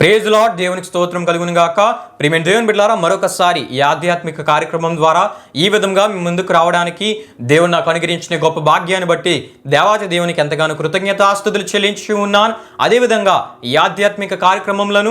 Praise lord దేవునికి స్తోత్రం కలుగును గాక. ప్రియమైన దేవుని బిడ్డారా మరొకసారి ఈ ఆధ్యాత్మిక కార్యక్రమం ద్వారా ఈ విధంగా మీ ముందుకు రావడానికి దేవుడు నాకు అనుగ్రహించిన గొప్ప భాగ్యాన్ని బట్టి దేవాది దేవునికి ఎంతగానో కృతజ్ఞత ఆస్తుతులు చెల్లించి ఉన్నాను. అదేవిధంగా ఈ ఆధ్యాత్మిక కార్యక్రమంలో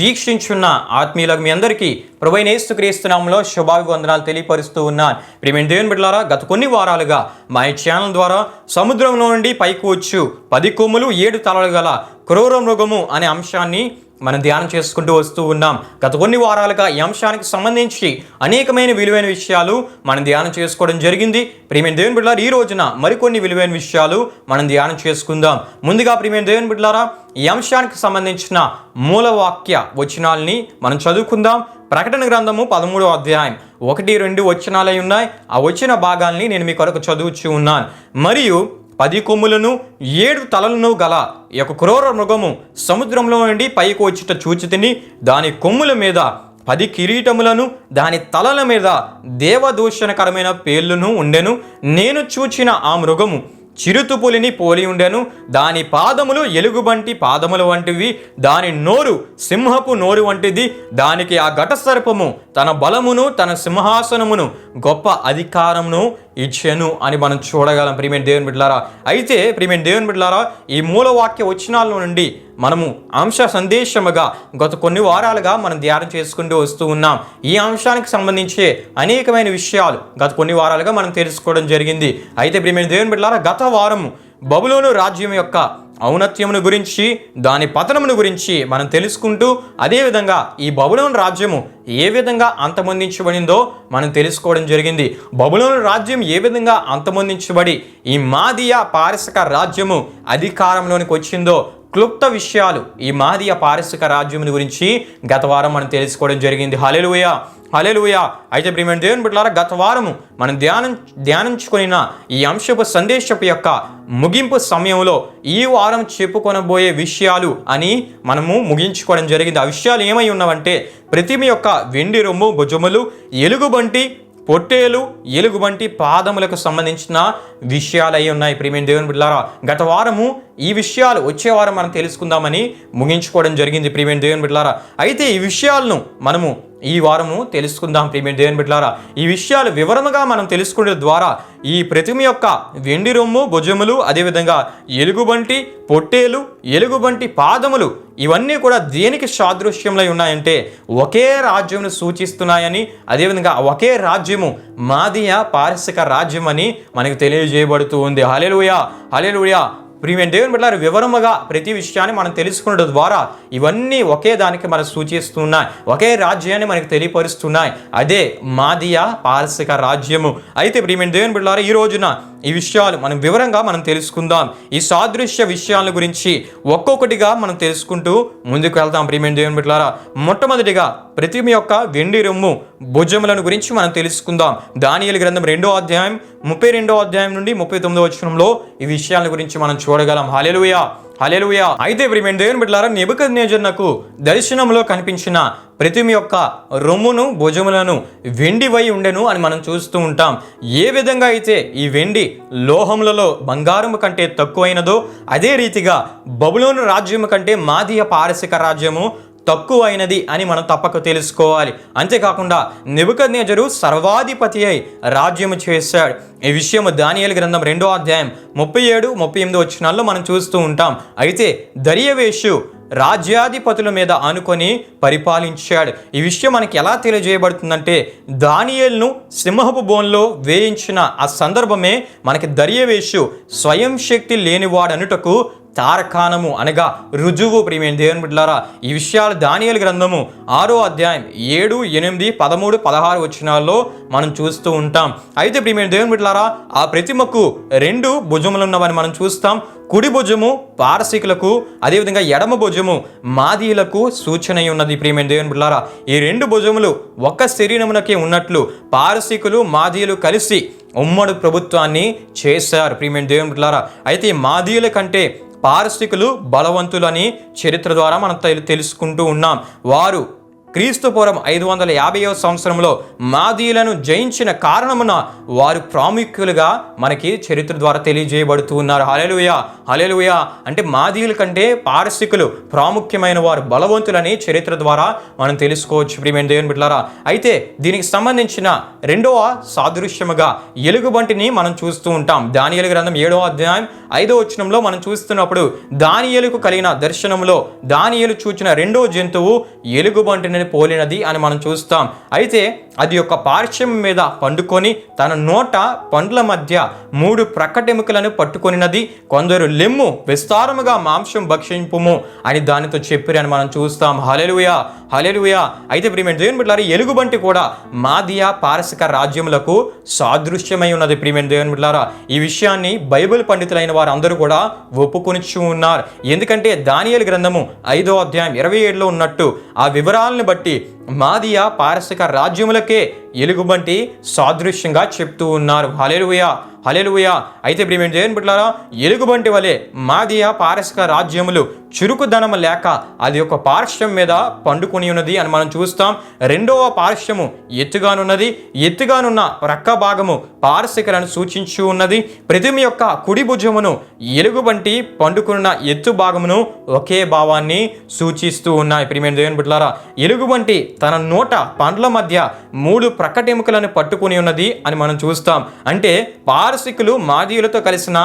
వీక్షించున్న ఆత్మీయులకు మీ అందరికీ ప్రభైన క్రీస్తునామంలో శుభాభివందనాలు తెలియపరుస్తూ ఉన్నాను. ప్రియమైన దేవుని బిడ్డారా గత కొన్ని వారాలుగా మా ఈ ఛానల్ ద్వారా సముద్రంలో నుండి పైకి వచ్చు పది కొమ్ములు ఏడు తలలు గల క్రూర మృగము అనే అంశాన్ని మనం ధ్యానం చేసుకుంటూ వస్తూ ఉన్నాం. గత కొన్ని వారాలుగా ఈ అంశానికి సంబంధించి అనేకమైన విలువైన విషయాలు మనం ధ్యానం చేసుకోవడం జరిగింది. ప్రియమైన దేవుని బిడ్డలారా ఈ రోజున మరికొన్ని విలువైన విషయాలు మనం ధ్యానం చేసుకుందాం. ముందుగా ప్రియమైన దేవుని బిడ్డలారా ఈ అంశానికి సంబంధించిన మూలవాక్య వచనాల్ని మనం చదువుకుందాం. ప్రకటన గ్రంథము పదమూడవ అధ్యాయం ఒకటి రెండు వచనాలై ఉన్నాయి. ఆ వచ్చిన భాగాల్ని నేను మీ కొరకు చదువుచూ ఉన్నాను. మరియు పది కొమ్ములను ఏడు తలలను గల ఈ యొక్క క్రూర మృగము సముద్రంలో నుండి పైకి వచ్చిట చూచి తిని దాని కొమ్ముల మీద పది కిరీటములను దాని తలల మీద దేవదూషణకరమైన పేర్లను ఉండెను. నేను చూచిన ఆ మృగము చిరుతుపులిని పోలి ఉండెను. దాని పాదములు ఎలుగుబంటి పాదముల వంటివి. దాని నోరు సింహపు నోరు వంటిది. దానికి ఆ ఘటసర్పము తన బలమును తన సింహాసనమును గొప్ప అధికారమును ఇచ్చెను అని మనం చూడగలం. ప్రియమైన దేవుని బిడ్డలారా అయితే ప్రియమైన దేవుని బిడ్డలారా ఈ మూలవాక్య వచనాల నుండి మనము అంశ సందేశముగా గత కొన్ని వారాలుగా మనం ధ్యానం చేసుకుంటూ వస్తూ ఉన్నాం. ఈ అంశానికి సంబంధించి అనేకమైన విషయాలు గత కొన్ని వారాలుగా మనం తెలుసుకోవడం జరిగింది. అయితే ప్రియమైన దేవుని బిడ్డలారా గత వారము బబులోను రాజ్యం యొక్క ఔన్నత్యమును గురించి దాని పతనమును గురించి మనం తెలుసుకుంటూ అదేవిధంగా ఈ బబులోన్ రాజ్యము ఏ విధంగా అంతమొందించబడిందో మనం తెలుసుకోవడం జరిగింది. బబులోను రాజ్యం ఏ విధంగా అంతమొందించబడి ఈ మాదియా పారసిక రాజ్యము అధికారంలోనికి వచ్చిందో క్లుప్త విషయాలు ఈ మాదియ పారసిక రాజ్యం గురించి గత వారం మనం తెలుసుకోవడం జరిగింది. హాలేలుయ హలెలుయ అయితే ప్రియమైన దేవుని బిడ్డలారా గత వారము మనం ధ్యానం ధ్యానించుకున్న ఈ అంశపు సందేశపు యొక్క ముగింపు సమయంలో ఈ వారం చెప్పుకొనబోయే విషయాలు అని మనము ముగించుకోవడం జరిగింది. ఆ విషయాలు ఏమై ఉన్నవంటే ప్రతిమ యొక్క వెండి రొమ్ము భుజములు ఎలుగుబంటి పొట్టేలు ఎలుగుబంటి పాదములకు సంబంధించిన విషయాలు అయి ఉన్నాయి. ప్రియమైన దేవుని బిడ్డారా గత వారము ఈ విషయాలు వచ్చేవారం మనం తెలుసుకుందామని ముగించుకోవడం జరిగింది ప్రియమైన దేవుని బిడ్డారా అయితే ఈ విషయాలను మనము ఈ వారము తెలుసుకుందాం ప్రియమైన దేవుని బిడ్డారా ఈ విషయాలు వివరముగా మనం తెలుసుకునే ద్వారా ఈ ప్రతిమ యొక్క వెండి రొమ్ము భుజములు అదేవిధంగా ఎలుగుబంటి పొట్టేలు ఎలుగుబంటి పాదములు ఇవన్నీ కూడా దేనికి సాదృశ్యంలో ఉన్నాయంటే ఒకే రాజ్యమును సూచిస్తున్నాయని అదేవిధంగా ఒకే రాజ్యము మాదియ పారసిక రాజ్యం అని మనకు తెలియజేయబడుతూ ఉంది. హలెలుయా హలెలుయా ప్రియమైన దేవుని బిడ్డలారు వివరముగా ప్రతి విషయాన్ని మనం తెలుసుకున్నడం ద్వారా ఇవన్నీ ఒకే దానికి మనకు సూచిస్తున్నాయి ఒకే రాజ్యాన్ని మనకు తెలియపరుస్తున్నాయి. అదే మాదియా పారసిక రాజ్యము. అయితే ప్రియమైన దేవుని బిడ్డలారు ఈ రోజున ఈ విషయాలు మనం వివరంగా మనం తెలుసుకుందాం. ఈ సాదృశ్య విషయాల గురించి ఒక్కొక్కటిగా మనం తెలుసుకుంటూ ముందుకు వెళ్తాం ప్రియమైన దేవుని బిడ్డలారా మొట్టమొదటిగా ప్రతిమ యొక్క వెండి రొమ్ము భుజములను గురించి మనం తెలుసుకుందాం. దానియలు గ్రంథం రెండో అధ్యాయం ముప్పై రెండో అధ్యాయం నుండి ముప్పై తొమ్మిదో వచనంలో ఈ విషయాల గురించి మనం చూడగలం. హలెలుయా హలేలుయా అయితే ప్రియమైన దేవుని బిడ్డలారా నెబుకద్నేజర్నకు దర్శనంలో కనిపించిన ప్రతిమ యొక్క రొమ్మును భుజములను వెండివై ఉండెను అని మనం చూస్తూ ఉంటాం. ఏ విధంగా అయితే ఈ వెండి లోహములలో బంగారము కంటే తక్కువైనదో అదే రీతిగా బబులోను రాజ్యము కంటే మాదియ పారసిక రాజ్యము తక్కువైనది అని మనం తప్పక తెలుసుకోవాలి. అంతేకాకుండా నెబుకద్నేజరు సర్వాధిపతి అయి రాజ్యము చేశాడు. ఈ విషయము దానియలు గ్రంథం రెండో అధ్యాయం ముప్పై ఏడు ముప్పై ఎనిమిది వచ్చినాల్లో మనం చూస్తూ ఉంటాం. అయితే దర్యవేషు రాజ్యాధిపతుల మీద ఆనుకొని పరిపాలించాడు. ఈ విషయం మనకి ఎలా తెలియజేయబడుతుందంటే దానియేల్ను సింహపు బోన్లో వేయించిన ఆ సందర్భమే మనకి దర్యవేషు స్వయం శక్తి లేనివాడనుటకు తారకాణము అనగా రుజువు. ప్రియమైన దేవుని బిడ్డలారా ఈ విషయాలు దానియలు గ్రంథము ఆరో అధ్యాయం ఏడు ఎనిమిది పదమూడు పదహారు వచ్చినాల్లో మనం చూస్తూ ఉంటాం. అయితే ప్రియమైన దేవుని బిడ్డలారా ఆ ప్రతిమకు రెండు భుజములు ఉన్నవని మనం చూస్తాం. కుడి భుజము పారసీకులకు అదేవిధంగా ఎడమ భుజము మాదీయులకు సూచన ఉన్నది. ప్రియమైన దేవుని బిడ్డలారా ఈ రెండు భుజములు ఒక్క శరీరమునకే ఉన్నట్లు పారసీకులు మాదీయులు కలిసి ఉమ్మడి ప్రభుత్వాన్ని చేశారు. ప్రియమైన దేవుని బిడ్డలారా అయితే మాదీయుల కంటే పారసికులు బలవంతులని చరిత్ర ద్వారా మనం తెలు- తెలుసుకుంటూ ఉన్నాం. వారు క్రీస్తుపూర్వం ఐదు వందల యాభైవ సంవత్సరంలో మాదీయులను జయించిన కారణమున వారు ప్రాముఖ్యులుగా మనకి చరిత్ర ద్వారా తెలియజేయబడుతూ ఉన్నారు. హలెలుయ హలెలుయ అంటే మాదీయుల కంటే పారసికులు ప్రాముఖ్యమైన వారు బలవంతులని చరిత్ర ద్వారా మనం తెలుసుకోవచ్చు. ప్రియమైన దేవుని బిడ్డారా అయితే దీనికి సంబంధించిన రెండవ సాదృశ్యముగా ఎలుగుబంటిని మనం చూస్తూ ఉంటాం. దానియలు గ్రంథం ఏడవ అధ్యాయం ఐదో వచనంలో మనం చూస్తున్నప్పుడు దానియలకు కలిగిన దర్శనంలో దానియలు చూచిన రెండో జంతువు ఎలుగుబంటిని పోలినది అని మనం చూస్తాం. అయితే అది ఒక పార్శ్వం మీద పండుకొని తన నోట పండ్ల మధ్య మూడు ప్రక్కటెముకలను పట్టుకొనినది. కొందరు లెమ్ము విస్తారముగా మాంసం భక్షింపుము అని దానితో చెప్పిరని మనం చూస్తాం. హలెలుయా హలెలుయా అయితే ప్రియమైన దేవుని బిడ్డలారా ఎలుగుబంటి కూడా మాదియా పారసిక రాజ్యములకు సాదృశ్యమై ఉన్నది. ప్రియమైన దేవుని బిడ్డలారా ఈ విషయాన్ని బైబిల్ పండితులైన వారు అందరూ కూడా ఒప్పుకొనిచ్చు ఉన్నారు. ఎందుకంటే దానియలు గ్రంథము ఐదో అధ్యాయం ఇరవై ఏడులో ఉన్నట్టు ఆ వివరాలను బట్టి మాదియా పారసిక రాజ్యములకే ఎలుగుబంటి సాదృశ్యంగా చెప్తూ ఉన్నారు. హలేరుయా హలెలుయా అయితే ప్రియమైన దేవుని బిడ్డలారా? ఎలుగుబంటి వలె మాదియ పారసిక రాజ్యములు చురుకుదనము లేక అది ఒక పార్శ్వం మీద పండుకొని ఉన్నది అని మనం చూస్తాం. రెండవ పార్శ్వము ఎత్తుగానున్నది. ఎత్తుగానున్న ప్రక్క భాగము పారసికలను సూచించు ఉన్నది. ప్రతిమ యొక్క కుడి భుజమును ఎలుగుబంటి పండుకున్న ఎత్తు భాగమును ఒకే భావాన్ని సూచిస్తూ ఉన్నాయి. ప్రియమైన దేవుని బిడ్డలారా? ఎలుగుబంటి తన నోట పండ్ల మధ్య మూడు ప్రక్కటెముకలను పట్టుకుని ఉన్నది అని మనం చూస్తాం. అంటే పార్ పారసికులు మాదీయులతో కలిసిన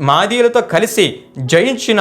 మాదీయులతో కలిసి జయించిన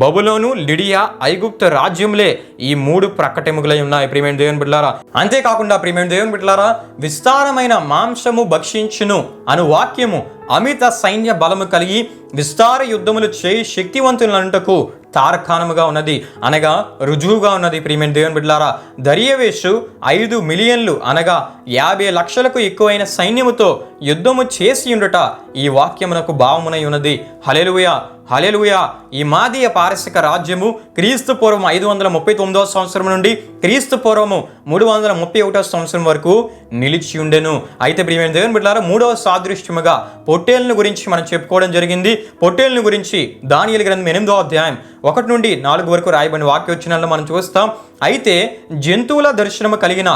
బబులోను లిడియా ఐగుప్త రాజ్యములే ఈ మూడు ప్రక్కటెముకలై ఉన్నాయి. ప్రియమైన దేవుని బిడ్డలారా అంతేకాకుండా ప్రియమైన దేవుని బిడ్డలారా విస్తారమైన మాంసము భక్షించును అను వాక్యము అమిత సైన్య బలము కలిగి విస్తార యుద్ధములు చేయి శక్తివంతులంటకు తారకాణముగా ఉన్నది. అనగా రుజువుగా ఉన్నది ప్రియమైన దేవుని బిడ్లారా దర్యవేషు ఐదు మిలియన్లు అనగా యాభై లక్షలకు ఎక్కువైన సైన్యముతో యుద్ధము చేసి ఉండుట ఈ వాక్యమునకు భావమునై ఉన్నది. హలెలుయా హలెలుయ ఈ మాదీయ పారసిక రాజ్యము క్రీస్తు పూర్వం ఐదు వందల ముప్పై తొమ్మిదవ సంవత్సరం నుండి క్రీస్తు పూర్వము మూడు వందల ముప్పై ఒకటో సంవత్సరం వరకు నిలిచి ఉండెను. అయితే ప్రియమైన దేవుని బిడ్డారా మూడవ సాదృశ్యముగా పొట్టేళ్ళను గురించి మనం చెప్పుకోవడం జరిగింది. పొట్టేళ్ళను గురించి దానియలు గ్రంథం ఎనిమిదో అధ్యాయం ఒకటి నుండి నాలుగు వరకు రాయబడిన వాక్య మనం చూస్తాం. అయితే జంతువుల దర్శనము కలిగిన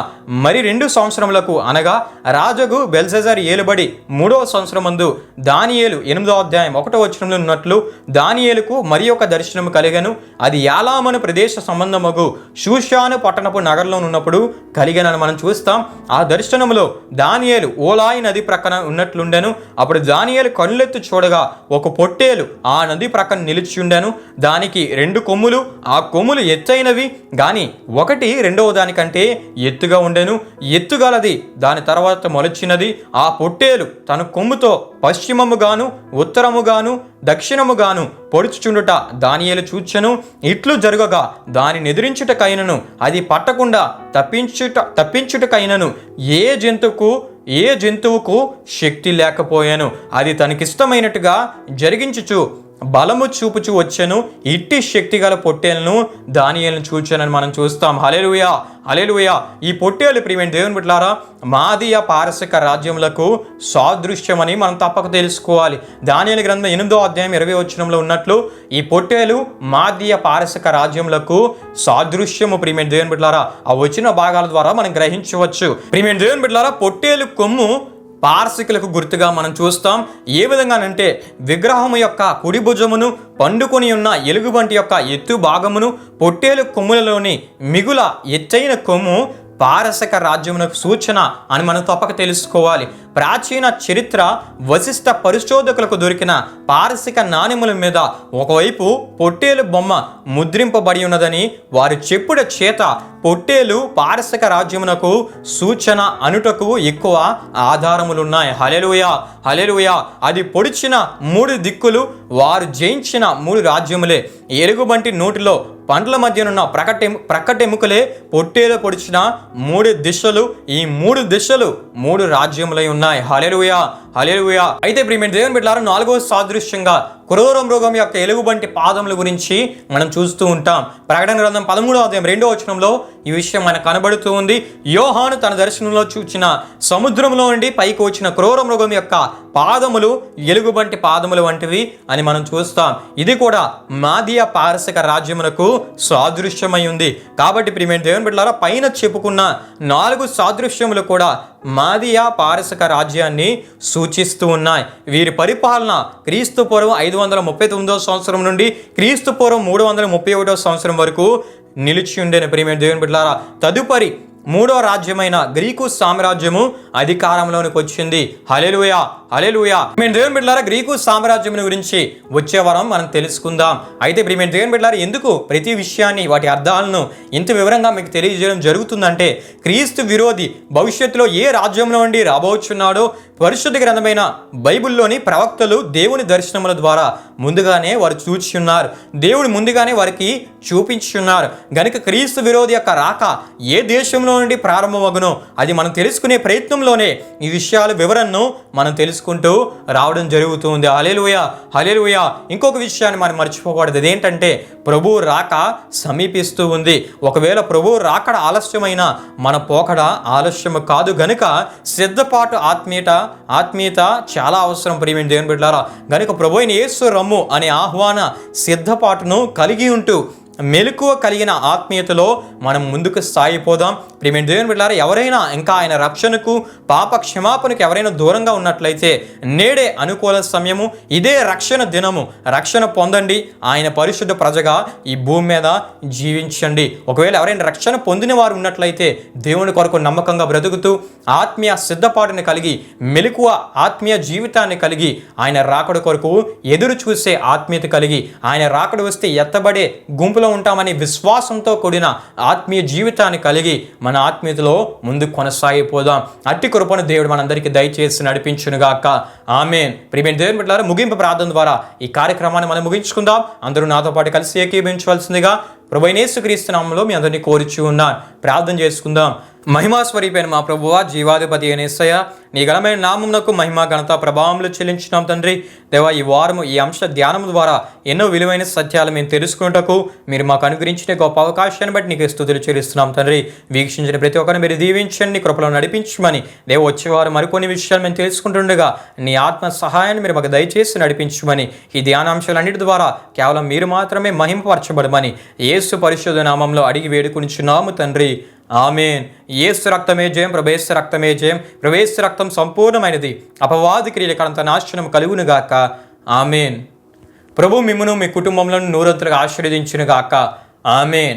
మరి రెండు సంవత్సరములకు అనగా రాజగు బెల్సెజర్ ఏలుబడి మూడవ సంవత్సరం మందు దానియేలు ఎనిమిదో అధ్యాయం ఒకటో వచనంలో ఉన్నట్లు దానియేలుకు మరి ఒక దర్శనము కలిగను. అది యాలామను ప్రదేశ సంబంధమగు షూషాను పట్టణపు నగరంలో ఉన్నప్పుడు కలిగనని మనం చూస్తాం. ఆ దర్శనములో దానియేలు ఓలాయి నది ప్రక్కన ఉన్నట్లుండెను. అప్పుడు దానియేలు కళ్ళెత్తు చూడగా ఒక పొట్టేలు ఆ నది ప్రక్కన నిలిచిండెను దానికి రెండు కొమ్ములు ఆ కొమ్ములు ఎత్తైనవి గాని ఒకటి రెండవ దానికంటే ఎత్తుగా ఉండెను. ఎత్తుగలది దాని తర్వాత మొలచినది. ఆ పొట్టేలు తన కొమ్ముతో పశ్చిమముగాను ఉత్తరముగాను దక్షిణముగాను పొడుచుచుండుట దానియేలు చూచెను ఇట్లు జరగగా దానిని ఎదిరించుటకైనను అది పట్టకుండా తప్పించుట తప్పించుటకైనను ఏ జంతువుకు ఏ జంతువుకు శక్తి లేకపోయాను అది తనకిష్టమైనట్టుగా జరిగించుచు బలము చూపుచు వచ్చెను ఇట్టి శక్తి గల పొట్టేలను దానియలను చూచానని మనం చూస్తాం. హలేలుయా హలేలుయా ఈ పొట్టేలు ప్రియమైన దేవుని బిడ్డలారా మాదియ పారసిక రాజ్యములకు సాదృశ్యమని మనం తప్పక తెలుసుకోవాలి. దానియల గ్రంథం ఎనిమిదో అధ్యాయం ఇరవై వచ్చినంలో ఉన్నట్లు ఈ పొట్టేలు మాదియ పారసిక రాజ్యములకు సాదృశ్యము ప్రియమైన దేవుని బిడ్డలారా. ఆ వచ్చిన భాగాల ద్వారా మనం గ్రహించవచ్చు. ప్రియమైన దేవుని బిడ్డలారా పొట్టేలు కొమ్ము పార్సికులకు గుర్తుగా మనం చూస్తాం. ఏ విధంగానంటే విగ్రహము యొక్క కుడి భుజమును పండుకొని ఉన్న ఎలుగుబంటి యొక్క ఎత్తు భాగమును పొట్టేలు కొమ్ములలోని మిగుల ఎత్తైన కొమ్ము పారసక రాజ్యమునకు సూచన అని మనం తప్పక తెలుసుకోవాలి. ప్రాచీన చరిత్ర వశిష్ట పరిశోధకులకు దొరికిన పారసిక నాణెముల మీద ఒకవైపు పొట్టేలు బొమ్మ ముద్రింపబడి ఉన్నదని వారు చెప్పుడ చేత పొట్టేలు పారసిక రాజ్యమునకు సూచన అనుటకు ఎక్కువ ఆధారములున్నాయి. హలెలుయ హలెలుయ అది పొడిచిన మూడు దిక్కులు వారు జయించిన మూడు రాజ్యములే. ఎలుగుబంటి నోటిలో పండ్ల మధ్యనున్న ప్రకటె ప్రకటెముకలే పొట్టేలు పొడిచిన మూడు దిశలు ఈ మూడు దిశలు మూడు రాజ్యములై ఉన్నాయి. హలెలుయా హల్లెలూయా. అయితే ప్రియమైన దేవుని బిడ్డలారా నాలుగో సాదృశ్యంగా క్రూర రోగం యొక్క ఎలుగుబంటి పాదముల గురించి మనం చూస్తూ ఉంటాం. ప్రకటన గ్రంథం పదమూడో అధ్యాయం రెండో వచనంలో ఈ విషయం మనకు కనబడుతూ ఉంది. యోహాను తన దర్శనంలో చూచిన సముద్రంలో నుండి పైకి వచ్చిన క్రూరం రోగం యొక్క పాదములు ఎలుగుబంటి పాదములు వంటివి అని మనం చూస్తాం. ఇది కూడా మాదియ పారసిక రాజ్యమునకు సాదృశ్యమై ఉంది. కాబట్టి ప్రియమైన దేవుని బిడ్డలారా పైన చెప్పుకున్న నాలుగు సాదృశ్యములు కూడా మాదియా పారసిక రాజ్యాన్ని సూచిస్తూ ఉన్నాయి. వీరి పరిపాలన క్రీస్తు పూర్వం ఐదు వందల ముప్పై తొమ్మిదవ సంవత్సరం నుండి క్రీస్తు పూర్వం మూడు వందల ముప్పై ఒకటో సంవత్సరం వరకు నిలిచి ఉండేన ప్రియమైన దేవుని బిడ్డారా తదుపరి మూడో రాజ్యమైన గ్రీకు సామ్రాజ్యము అధికారంలోనికి వచ్చింది. హలెలుయా హలెలుయా మేము దేవుని బిడ్డలారా గ్రీకు సామ్రాజ్యం గురించి వచ్చే వారం మనం తెలుసుకుందాం. అయితే ప్రియమైన దేవుని బిడ్డలారా ఎందుకు ప్రతి విషయాన్ని వాటి అర్థాలను ఇంత వివరంగా మీకు తెలియజేయడం జరుగుతుందంటే క్రీస్తు విరోధి భవిష్యత్తులో ఏ రాజ్యంలో నుండి రాబోచున్నాడో పరిశుద్ధ గ్రంథమైన బైబిల్లోని ప్రవక్తలు దేవుని దర్శనముల ద్వారా ముందుగానే వారు చూచి ఉన్నారు దేవుడు ముందుగానే వారికి చూపించున్నారు గనుక క్రీస్తు విరోధి యొక్క రాక ఏ దేశంలో నుండి ప్రారంభమగును. అది మనం తెలుసుకునే ప్రయత్నంలోనే ఈ విషయాల వివరణను మనం తెలుసుకుంటూ రావడం జరుగుతుంది. హలేలుయ హలేలుయ ఇంకొక విషయాన్ని మనం మర్చిపోకూడదు. అదేంటంటే ప్రభు రాక సమీపిస్తూ ఉంది. ఒకవేళ ప్రభు రాకడ ఆలస్యమైన మన పోకడ ఆలస్యము కాదు గనుక సిద్ధపాటు ఆత్మీయత ఆత్మీయత చాలా అవసరం ప్రియమైన దేవుని బిడ్డారా గనుక ప్రభు అయిన యేసు రమ్ము అనే ఆహ్వాన సిద్ధపాటును కలిగి ఉంటూ మెలకువ కలిగిన ఆత్మీయతలో మనం ముందుకు సాగిపోదాం. ప్రేమ దేవుని బిడ్డారా ఎవరైనా ఇంకా ఆయన రక్షణకు పాప క్షమాపణకు ఎవరైనా దూరంగా ఉన్నట్లయితే నేడే అనుకూల సమయము ఇదే రక్షణ దినము. రక్షణ పొందండి. ఆయన పరిశుద్ధ ప్రజగా ఈ భూమి మీద జీవించండి. ఒకవేళ ఎవరైనా రక్షణ పొందిన వారు ఉన్నట్లయితే దేవుని కొరకు నమ్మకంగా బ్రతుకుతూ ఆత్మీయ సిద్ధపాటుని కలిగి మెలకువ ఆత్మీయ జీవితాన్ని కలిగి ఆయన రాకడ కొరకు ఎదురు చూసే ఆత్మీయత కలిగి ఆయన రాకడ వస్తే ఎత్తబడే గుంపులు ఉంటామని విశ్వాసంతో కూడిన ఆత్మీయ జీవితాన్ని కలిగి మన ఆత్మీయతలో ముందు కొనసాగిపోదాం. అట్టి కృపను దేవుడు మనందరికీ దయచేసి నడిపించునుగాక. ఆమె ప్రియమైన దేవుని బిడ్డలారా ముగింపు ప్రార్థన ద్వారా ఈ కార్యక్రమాన్ని మనం ముగించుకుందాం. అందరూ నాతో పాటు కలిసి ఏకీభించవలసిందిగా ప్రభైనేసు నామంలో మీ అందరినీ కోరిచి ఉన్నాను. ప్రార్థన చేసుకుందాం. మహిమా స్వరూపైన మా ప్రభువ జీవాధిపతి అయిన అనేసయ నీ ఘనమైన నామమునకు మహిమ ఘనత ప్రభావములు చెల్లించినాం తండ్రి. దేవా ఈ వారము ఈ అంశ ధ్యానం ద్వారా ఎన్నో విలువైన సత్యాలు మేము తెలుసుకున్నటకు మీరు మాకు అనుగ్రహించిన గొప్ప అవకాశాన్ని బట్టి నీకు స్థుతులు చెల్లిస్తున్నాం తండ్రి. వీక్షించిన ప్రతి ఒక్కరిని మీరు దీవించండి కృపలో నడిపించమని. దేవ వచ్చేవారు మరికొన్ని విషయాలు మేము తెలుసుకుంటుండగా నీ ఆత్మ సహాయాన్ని మీరు మాకు దయచేసి నడిపించమని. ఈ ధ్యానాంశాలన్నిటి ద్వారా కేవలం మీరు మాత్రమే మహింపరచబడమని యేసు పరిశోధనామంలో నామంలో అడిగి వేడుకునిచున్నాము తండ్రి. ఆమెన్. ఏసు రక్తమే జయం ప్రవేశ రక్తమే జయం. ప్రవేశ రక్తం సంపూర్ణమైనది. అపవాది క్రియలకంత నాశనం కలుగునుగాక. ఆమెన్. ప్రభు మిమ్మను మీ కుటుంబంలో నూరంతులుగా ఆశీర్వదించునుగాక. ఆమెన్.